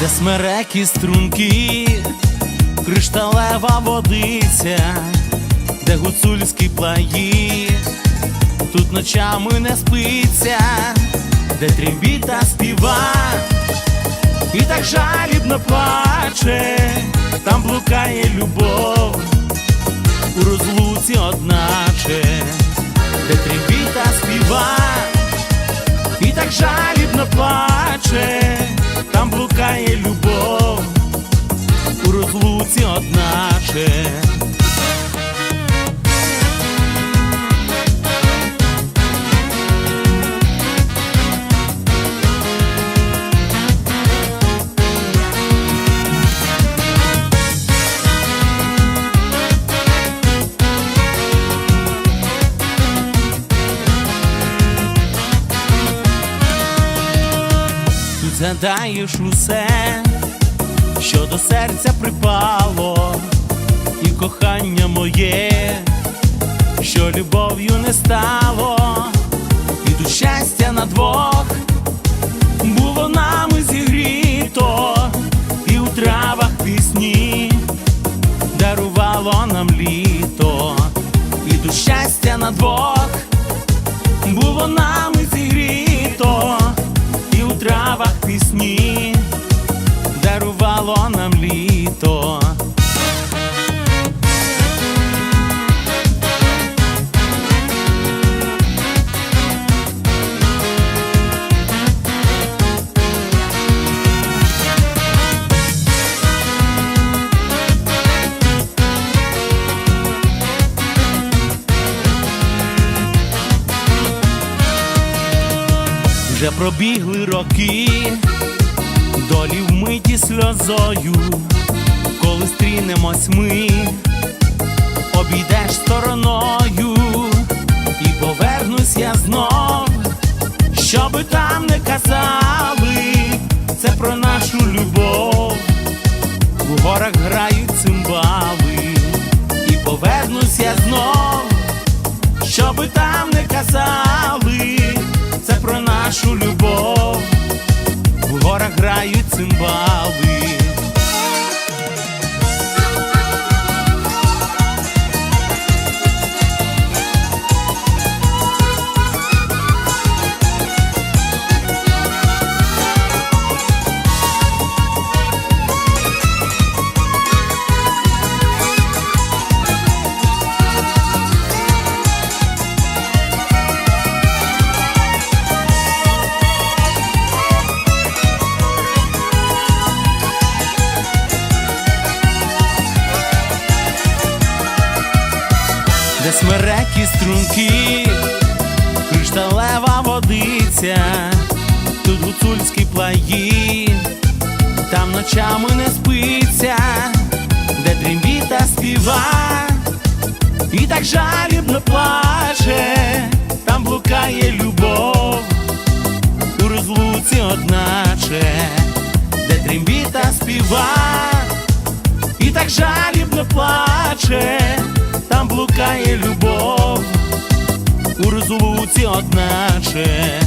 де смерекі струнки, кришталева водиця, де гуцульські плаї, тут ночами не спиться, де трембіта співа, і так жалібно плаче, там блукає любов, у розлуці одначе, де трембіта співа, і так жалібно плаче, згадаєш усе, що до серця припало, і кохання моє, що любов'ю не стало, і до щастя на двох було нами зігріто, і у травах пісні дарувало нам літо, і до щастя на двох було нами зігріто, пісні дарувало нам літо. Вже пробігли роки, долі вмиті сльозою, коли стрінемось ми, обійдеш стороною, і повернусь я знов, щоби там не казали, це про нашу любов, у горах грають цимбали, і повернусь я знов, щоби там не казали, грають цимбали. Де смерекі струнки, кришталева водиця, тут гуцульські плаї, там ночами не спиться, де трембіта співа, і так жалібно плаче, там блукає любов, у розлуці одначе, де трембіта співа і так жалібно плаче, там блукає любов, у розлуці одначе.